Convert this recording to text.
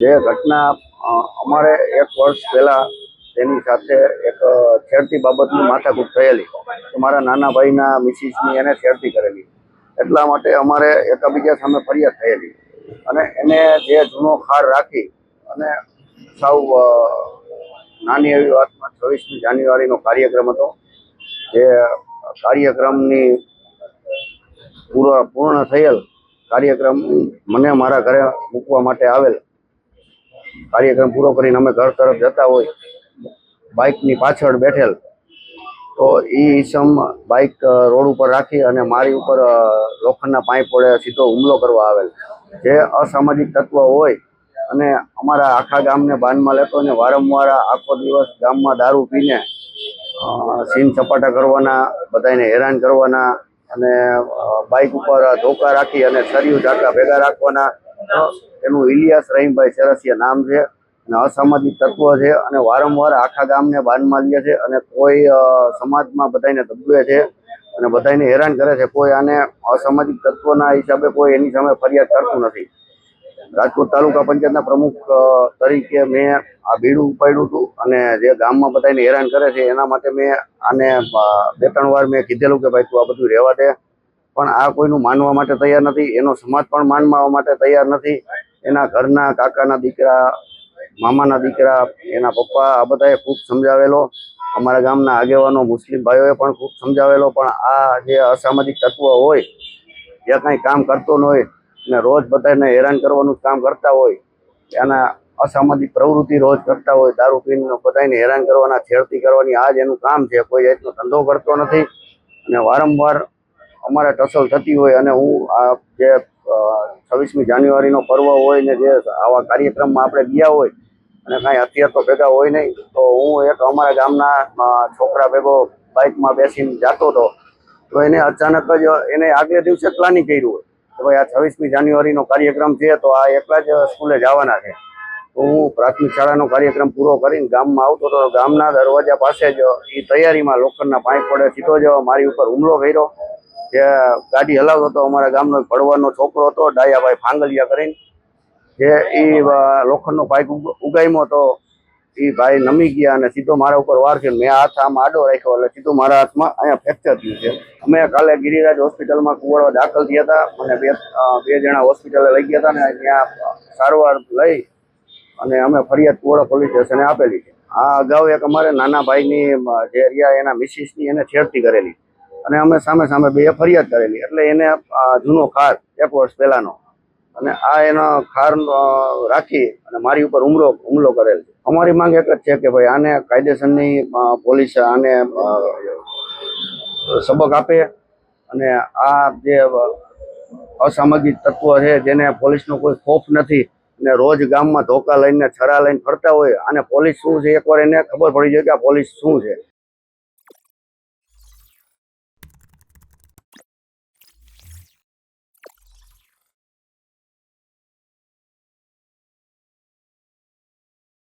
જે ઘટના અમારે એક વર્ષ પહેલા તેની સાથે એક છેડતી બાબતની માથાકૂટ થયેલી. મારા નાના ભાઈના મિસિસની એને છેડતી કરેલી. એટલા માટે અમારે એકબીજા સામે ફરિયાદ થયેલી. અને એને જે જૂનો ખાર રાખી અને સાવ નાની એવી વાતમાં છવ્વીસમી જાન્યુઆરીનો કાર્યક્રમ હતો, જે કાર્યક્રમની પૂરો, પૂર્ણ થયેલ કાર્યક્રમ મને મારા ઘરે મૂકવા માટે આવેલ. કાર્યક્રમ પૂરો કરીને અમે ઘર તરફ જતા હોય, બાઇકની પાછળ બેઠેલ, તો એ ઈસમ બાઇક રોડ ઉપર રાખી અને મારી ઉપર લોખંડના પાઇપ વડે સીધો હુમલો કરવા આવેલ. જે અસામાજિક તત્વ હોય અને અમારા આખા ગામને બાનમાં લેતો અને વારંવાર આખો દિવસ ગામમાં દારૂ પીને સીન સપાટા કરવાના બધાને હેરાન કરવાના અને બાઇક ઉપર ધોકા રાખી અને સરિયું ઝાકા ભેગા રાખવાના એનું ઇલિયાસ રહીમભાઈ ચરસિયા નામ છે અને અસામાજિક તત્વ છે અને વારંવાર આખા ગામને બાનમાં લે છે અને કોઈ સમાજમાં બધાને દબવે છે અને બધાને હેરાન કરે છે. કોઈ આને અસામાજિક તત્વના હિસાબે કોઈ એની સામે ફરિયાદ કરતું નથી. રાજકોટ તાલુકા પંચાયતના પ્રમુખ તરીકે મેં આ બીડું ઉપાડ્યું હતું અને જે ગામમાં બધાને હેરાન કરે છે એના માટે મેં આને બે ત્રણ વાર મેં કીધેલું કે ભાઈ તું આ બધું રહેવા દે. પણ આ કોઈનું માનવા માટે તૈયાર નથી, એનો સમાજ પણ માનવા માટે તૈયાર નથી. એના ઘરના કાકાના દીકરા, મામાના દીકરા, એના પપ્પા, આ બધાએ ખૂબ સમજાવેલો. અમારા ગામના આગેવાનો મુસ્લિમ ભાઈઓએ પણ ખૂબ સમજાવેલો, પણ આ જે અસામાજિક તત્વ હોય જે કાંઈ કામ કરતો ન હોય ને રોજ બધાને હેરાન કરવાનું કામ કરતા હોય એના અસામાજિક પ્રવૃત્તિ રોજ કરતા હોય, દારૂ પીને બધાને હેરાન કરવાના, છેડતી કરવાની, આ જ એનું કામ છે, કોઈ જાતનો ધંધો કરતો નથી. અને વારંવાર અમારે ટસલ થતી હોય અને હું આ જે છવ્વીસમી જાન્યુઆરીનો પર્વ હોય ને જે આવા કાર્યક્રમમાં આપણે ગયા હોય અને કાંઈ હથિયાર તો ભેગા હોય નહીં, તો હું એક અમારા ગામના છોકરા ભેગો બાઇકમાં બેસીને જતો હતો, તો એને અચાનક જ એને આગલે દિવસે પ્લાનિંગ કર્યું હોય કે ભાઈ આ છવ્વીસમી જાન્યુઆરીનો કાર્યક્રમ છે તો આ એકલા જ સ્કૂલે જવાના છે. તો હું પ્રાથમિક શાળાનો કાર્યક્રમ પૂરો કરીને ગામમાં આવતો હતો, ગામના દરવાજા પાસે જ એ તૈયારીમાં લોખંડના પાઇપ પડે સીધો જ મારી ઉપર હુમલો કર્યો. જે ગાડી હલાવતો હતો અમારા ગામનો એક છોકરો હતો ડાયાભાઈ ફાંગલિયા કરીને જે એ લોખંડનો પાઇપ ઉગ- ઉગામ્યો હતો. એ ભાઈ નમી ગયા અને સીધો મારા ઉપર વાર છે મેં હાથ આમ આડો રાખ્યો એટલે સીધું મારા હાથમાં અહીંયા ફ્રેક્ચર થયું છે. અમે કાલે ગિરિરાજ હોસ્પિટલમાં કુવાડવા દાખલ થયા હતા. અને બે બે જણા હોસ્પિટલે લઈ ગયા હતા ને ત્યાં સારવાર લઈ અને અમે ફરિયાદ કુવાડા પોલીસ સ્ટેશને આપેલી છે. આ અગાઉ એક અમારે નાના ભાઈની જે રહ્યા એના મિસિસની એને છેડતી કરેલી. અને અમે સામે સામે બે ફરિયાદ કરેલી. એટલે એને જૂનો ખાર, એક વર્ષ પહેલાનો. અને આ એનો ખાર રાખી અને મારી ઉપર હુમલો હુમલો કરેલ છે. અમારી માંગ એક જ છે કે ભાઈ આને કાયદેસરની પોલીસ આને સબક આપે અને આ જે અસામાજિક તત્વો છે જેને પોલીસનો કોઈ ખોફ નથી અને રોજ ગામમાં ધોકા લઈને, છરા લઈને ફરતા હોય અને પોલીસ શું છે? એકવાર એને ખબર પડી જાય કે આ પોલીસ શું છે.